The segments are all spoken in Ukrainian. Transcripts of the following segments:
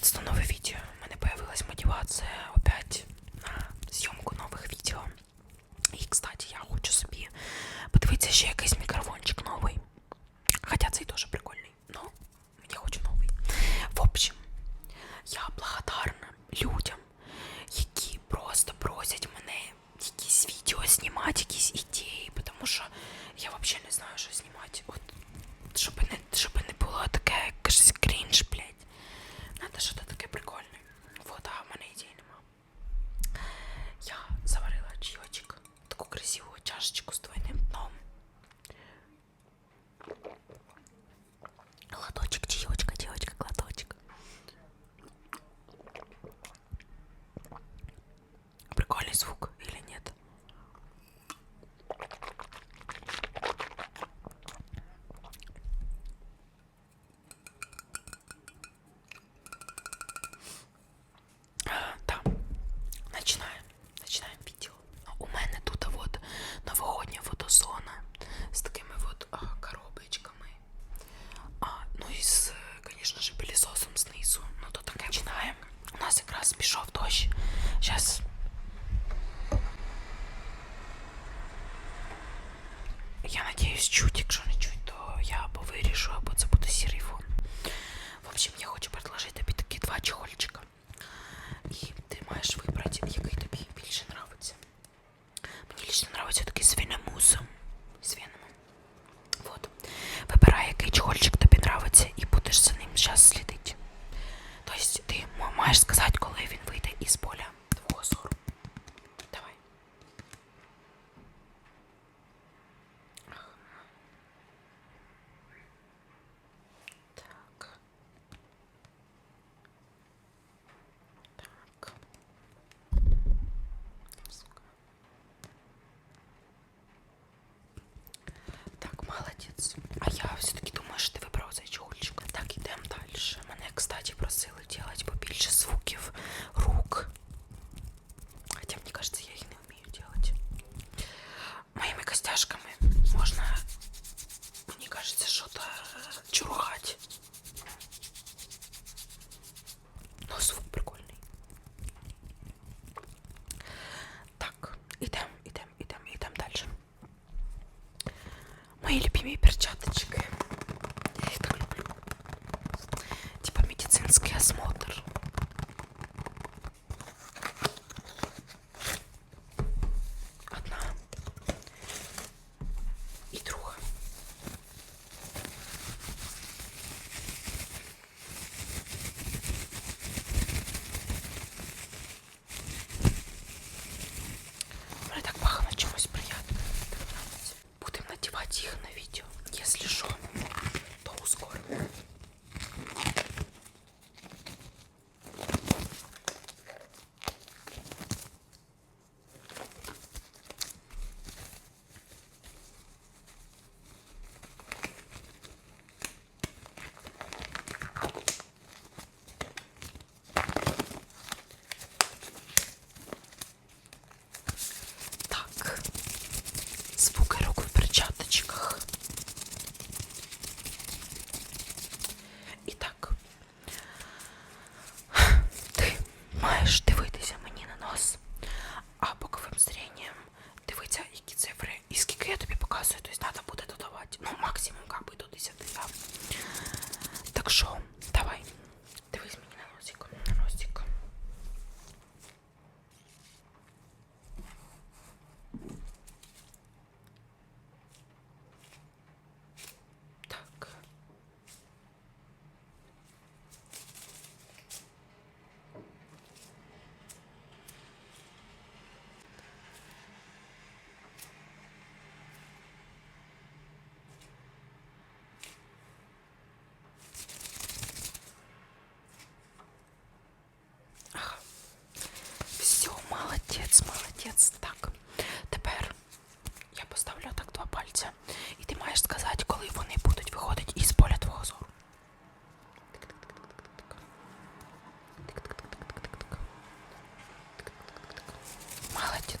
наконец-то новое видео. У меня появилась мотивация опять на съемку новых видео. И кстати, я хочу собі подивитися ще якийсь микрофончик новый. mail, PMI per chat.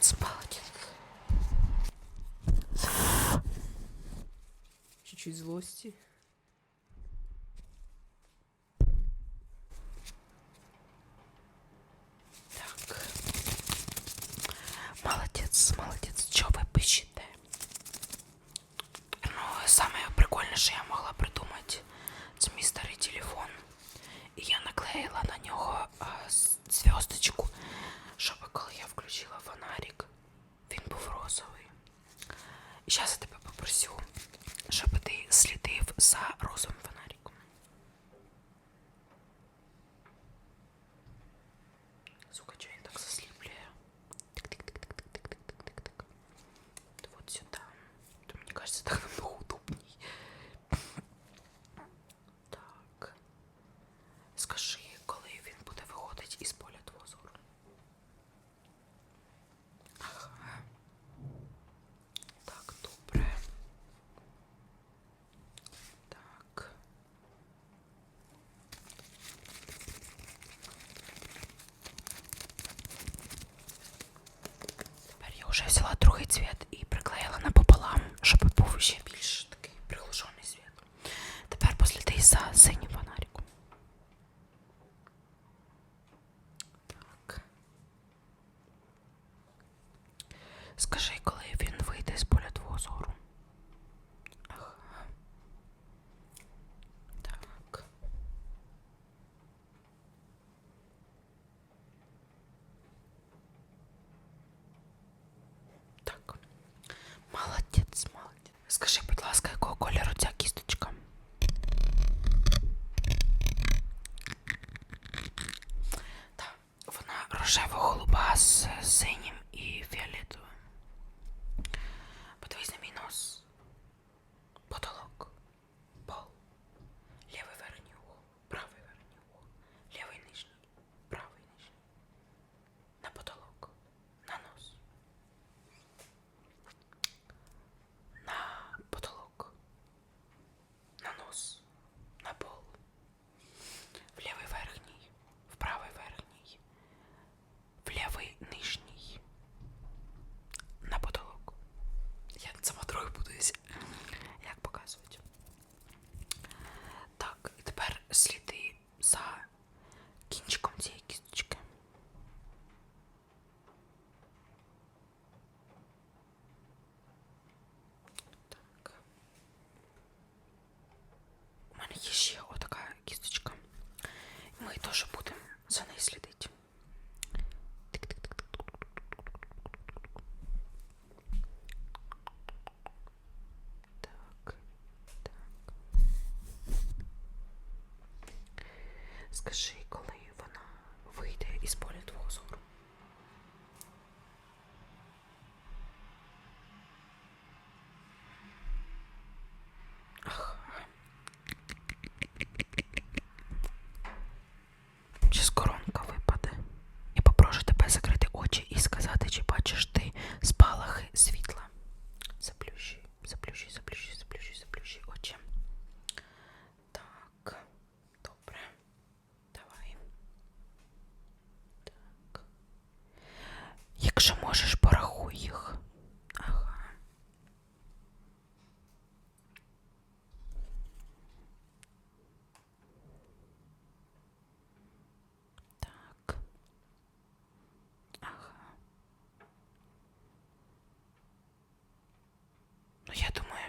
будет спать. Чуть-чуть злости. Так. Молодец, молодец. Чё вы Що я взяла другий цвіт і приклеїла напополам, щоб був ще більш такий приглушений цвіт. Тепер посліди за синім. yaşıyor.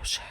już.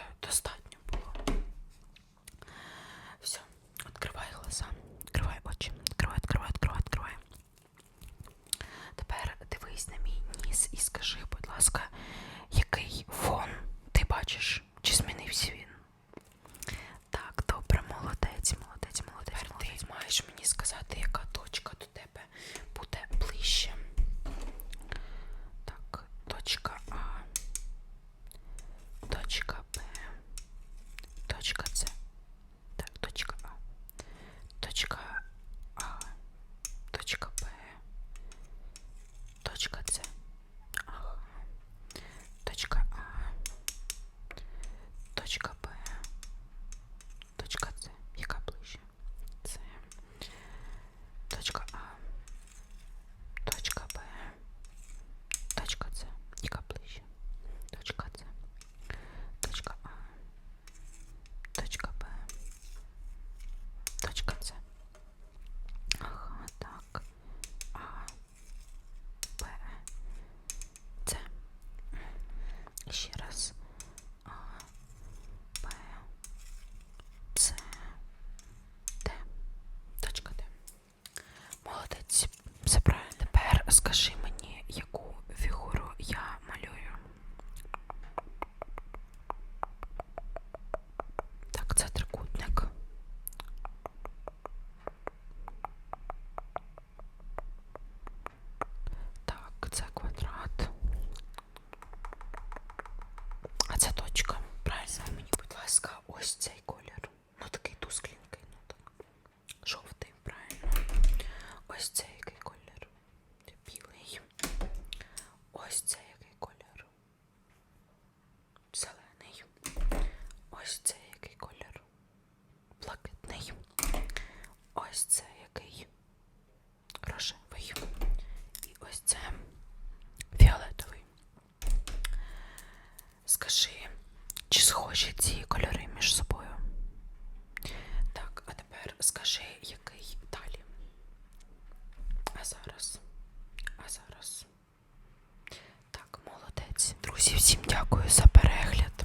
Друзі, всім дякую за перегляд.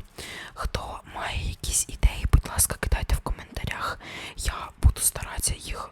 Хто має якісь ідеї, будь ласка, кидайте в коментарях. Я буду старатися їх